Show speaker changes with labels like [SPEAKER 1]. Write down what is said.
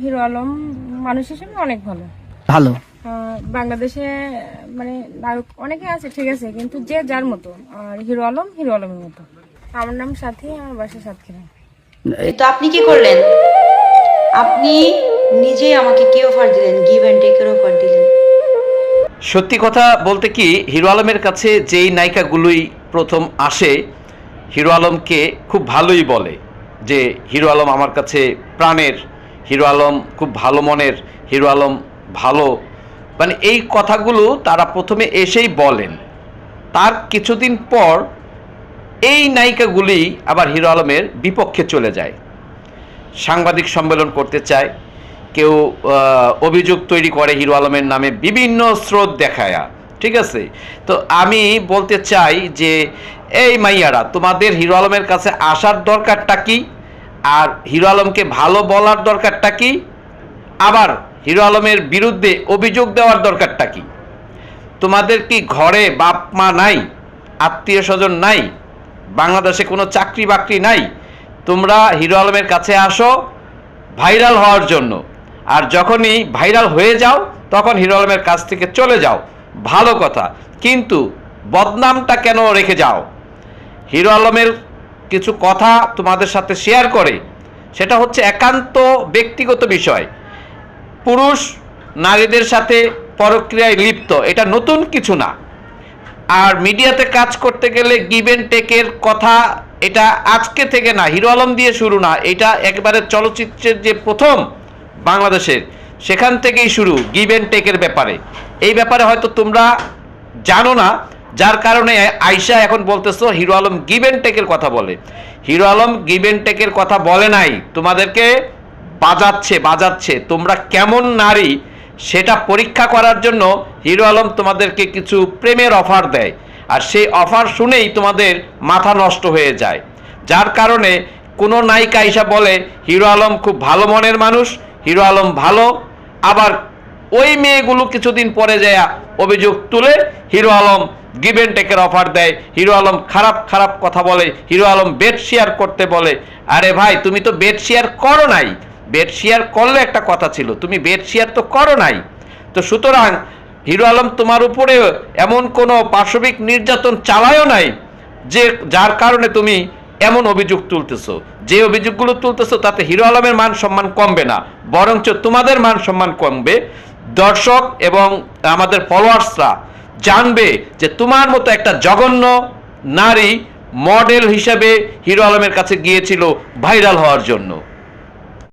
[SPEAKER 1] Hero Alam মানুষ হিসেবে অনেক ভালো।
[SPEAKER 2] ভালো।
[SPEAKER 1] বাংলাদেশে মানে নায়ক অনেকে আছে ঠিক আছে কিন্তু যে যার মতো আর হিরো আলম হিরো আলমের মতো। আমার নাম সাথী আমার বাসা সাতক্ষীরা।
[SPEAKER 3] তো আপনি কি করলেন? আপনি নিজেই আমাকে কি অফার দিলেন? গিভ অ্যান্ড টেকের অফার দিলেন।
[SPEAKER 4] সত্যি কথা বলতে কি হিরো আলমের কাছে যেই নায়িকাগুলোই প্রথম আসে হিরো আলমকে খুব ভালোই বলে যে হিরো আলম আমার কাছে প্রাণের হিরো আলম খুব ভালো মনের হিরো আলম ভালো। মানে এই কথাগুলো তারা প্রথমে এসেই বলেন। তার কিছুদিন পর এই নায়িকাগুলি আবার হিরো আলমের বিপক্ষে চলে যায়। সাংবাদিক সম্মেলন করতে চায়, কেউ অভিযোগ তৈরি করে হিরো আলমের নামে বিভিন্ন স্রোত দেখায়া, ঠিক আছে? তো আমি বলতে চাই যে, এই মাইয়ারা, তোমাদের হিরো আলমের কাছে আসার দরকারটা কি? আর হিরো আলমকে ভালো বলার দরকারটা কি? আবার হিরো আলমের বিরুদ্ধে অভিযোগ দেওয়ার দরকারটা কি? তোমাদের কি ঘরে বাপ মা নাই? আত্মীয় স্বজন নাই? বাংলাদেশে কোনো চাকরি বাকরি নাই? তোমরা হিরো আলমের কাছে আসো, ভাইরাল হওয়ার জন্য। আর যখনই ভাইরাল হয়ে যাও, তখন হিরো আলমের কাছ থেকে চলে যাও। ভালো কথা। কিন্তু বদনামটা কেন রেখে যাও? হিরো আলমের কিছু কথা তোমাদের সাথে শেয়ার করে, সেটা হচ্ছে একান্ত ব্যক্তিগত বিষয়। পুরুষ নারীদের সাথে পরক্রিয়ায় লিপ্ত, এটা নতুন কিছু না। আর মিডিয়াতে কাজ করতে গেলে গিভ অ্যান্ড টেকের কথা এটা আজকে থেকে না, হিরো আলম দিয়ে শুরু না, এটা একবারে চলচ্চিত্রের যে প্রথম বাংলাদেশের, সেখান থেকেই শুরু গিভ অ্যান্ড টেকের ব্যাপারে। এই ব্যাপারে হয়তো তোমরা জানো না যার কারণে আয়সা এখন বলতেছো, হিরো আলম গিভ টেকের কথা বলে। হিরো আলম গিভ টেকের কথা বলে নাই। তোমাদেরকে বাজাচ্ছে বাজাচ্ছে। তোমরা কেমন নারী? সেটা পরীক্ষা করার জন্য হিরো আলম তোমাদেরকে কিছু প্রেমের অফার দেয়। আর সেই অফার শুনেই তোমাদের মাথা নষ্ট হয়ে যায়। যার কারণে কোনো নায়িকা এসে বলে, হিরো আলম খুব ভালো মনের মানুষ, হিরো আলম ভালো। আবার ওই মেয়েগুলো কিছুদিন পরে যায় অভিযোগ তুলে হিরো আলম গিভ অ্যান্ড টেকের অফার দেয়। হিরো আলম খারাপ খারাপ কথা বলে। হিরো আলম বেড শেয়ার করতে বলে। আরে ভাই, তুমি তো বেড শেয়ার করো নাই। বেড শেয়ার করলে একটা কথা ছিল, তুমি বেড শেয়ার তো করো নাই। তো সুতরাং হিরো আলম তোমার উপরে এমন কোনো পাশবিক নির্যাতন চালায়ও নাই, যে যার কারণে তুমি এমন অভিযোগ তুলতেছো। যে অভিযোগগুলো তুলতেছো, তাতে হিরো আলমের মান সম্মান কমবে না, বরঞ্চ তোমাদের মান সম্মান কমবে। দর্শক এবং আমাদের ফলোয়ার্সরা জানবে যে তোমার মতো একটা জঘন্য নারী মডেল হিসেবে হিরো আলমের কাছে গিয়েছিল ভাইরাল হওয়ার জন্য।